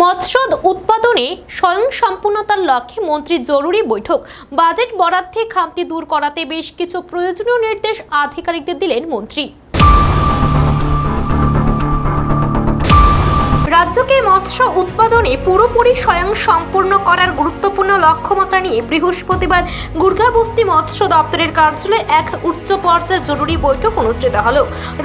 মৎস্য উৎপাদনে স্বয়ং সম্পূর্ণতার লক্ষ্যে মন্ত্রীর জরুরি বৈঠক। বাজেট বরাদ্দে খামতি দূর করাতে বেশ কিছু প্রয়োজনীয় নির্দেশ আধিকারিকদের দিলেন মন্ত্রী। রাজ্যকে মৎস্য উৎপাদনে পুরোপুরি স্বয়ং সম্পূর্ণ করার গুরুত্বপূর্ণ লক্ষ্যমাত্রা নিয়ে বৃহস্পতিবার গুর্গাবস্তি মৎস্য দপ্তরের কার্যালয়ে এক উচ্চ পর্যায়ের জরুরি বৈঠক অনুষ্ঠিত হল।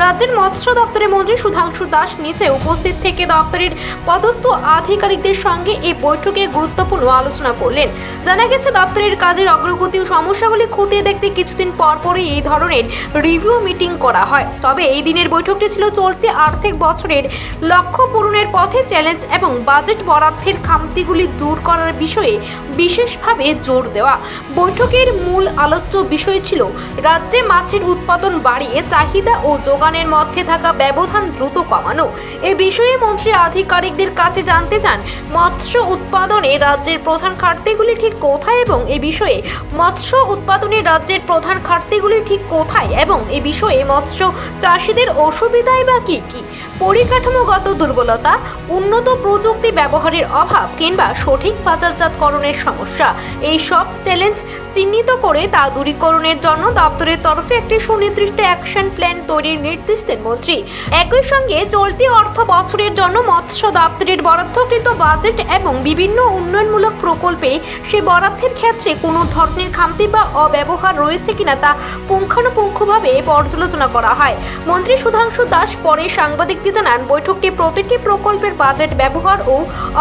রাজ্যের মৎস্য দপ্তরের মন্ত্রী সুধাংশু দাস নিচে উপস্থিত থেকে দপ্তরের পদস্থ আধিকারিকদের সঙ্গে এই বৈঠকে গুরুত্বপূর্ণ আলোচনা করলেন। জানা গেছে, দপ্তরের কাজের অগ্রগতি ও সমস্যাগুলি খতিয়ে দেখতে কিছুদিন পর পরই এই ধরনের রিভিউ মিটিং করা হয়। তবে এই দিনের বৈঠকটি ছিল চলতি আর্থিক বছরের লক্ষ্য পূরণের পথে চ্যালেঞ্জ এবং বাজেট বরাদ্দের খামতিগুলি দূর করার বিষয়ে বিশেষভাবে জোর দেওয়া। বৈঠকের মূল আলোচ্য বিষয় ছিল, রাজ্যে মাছের উৎপাদন বাড়িয়ে চাহিদা ও যোগানের মধ্যে থাকা ব্যবধান দ্রুত কমানো। এ বিষয়ে মন্ত্রী আধিকারিকদের কাছে জানতে চান, মৎস্য উৎপাদনে রাজ্যের প্রধান ঘাটতিগুলি ঠিক কোথায় এবং এ বিষয়ে মৎস্য উৎপাদনে রাজ্যের প্রধান ঘাটতিগুলি ঠিক কোথায় এবং এ বিষয়ে মৎস্য চাষিদের অসুবিধাই বা কী কী? পরিকাঠামোগত দুর্বলতা উন্নত প্রযুক্তি ব্যবহারের অভাব কিংবা সঠিক বাজারজাতকরণের সমস্যা। এই সব চ্যালেঞ্জ চিহ্নিত করে তা দূরীকরণের জন্য দপ্তরের তরফে একটি সুনির্দিষ্ট অ্যাকশন প্ল্যান তৈরির নির্দেশ দেন মন্ত্রী। একই সঙ্গে চলতি অর্থ বছরের জন্য মৎস্য দপ্তরের বরাদ্দকৃত বাজেট এবং বিভিন্ন উন্নয়নমূলক প্রকল্পে সে বরাদ্দের ক্ষেত্রে কোনো ধরনের খামতি বা অব্যবহার রয়েছে কিনা তা পুঙ্খানুপুঙ্খভাবে পর্যালোচনা করা হয়। মন্ত্রী সুধাংশু দাস পরে সাংবাদিকদের জানান, বৈঠকটি প্রতিটি প্রকল্পের বাজেট ব্যবহার ও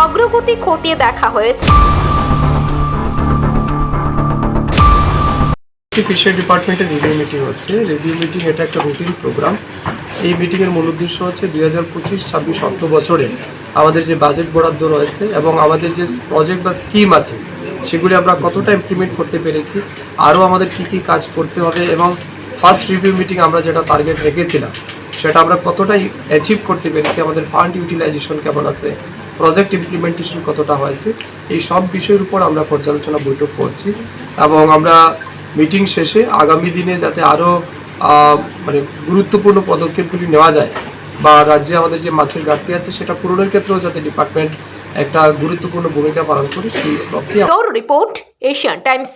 অগ্রগতি খতিয়ে দেখা হয়েছে। ফিশারি ডিপার্টমেন্টের রিভিউ মিটিং হচ্ছে। রিভিউ মিটিং এটা একটা রুটিন প্রোগ্রাম এই মিটিংয়ের মূল উদ্দেশ্য হচ্ছে দুই হাজার পঁচিশ, ছাব্বিশ অর্থ বছরে আমাদের যে বাজেট বরাদ্দ রয়েছে এবং আমাদের যে প্রজেক্ট বা স্কিম আছে, সেগুলি আমরা কতটা ইমপ্লিমেন্ট করতে পেরেছি, আরও আমাদের কি কি কাজ করতে হবে এবং ফার্স্ট রিভিউ মিটিং আমরা যেটা টার্গেট রেখেছিলাম। সেটা আমরা কতটাই অ্যাচিভ করতে পেরেছি, আমাদের ফান্ড ইউটিলাইজেশন কেমন আছে প্রজেক্ট ইমপ্লিমেন্টেশন কতটা হয়েছে, এই সব বিষয়ের উপর আমরা পর্যালোচনা বৈঠক করছি এবং আমরা মিটিং শেষে আগামী দিনে যাতে আরও মানে গুরুত্বপূর্ণ পদক্ষেপগুলি নেওয়া যায় বা রাজ্যে আমাদের যে মাছের ঘাটতি আছে সেটা পূরণের ক্ষেত্রেও যাতে ডিপার্টমেন্ট একটা গুরুত্বপূর্ণ ভূমিকা পালন করে সেই লক্ষ্যে রিপোর্ট, এশিয়ান টাইমস।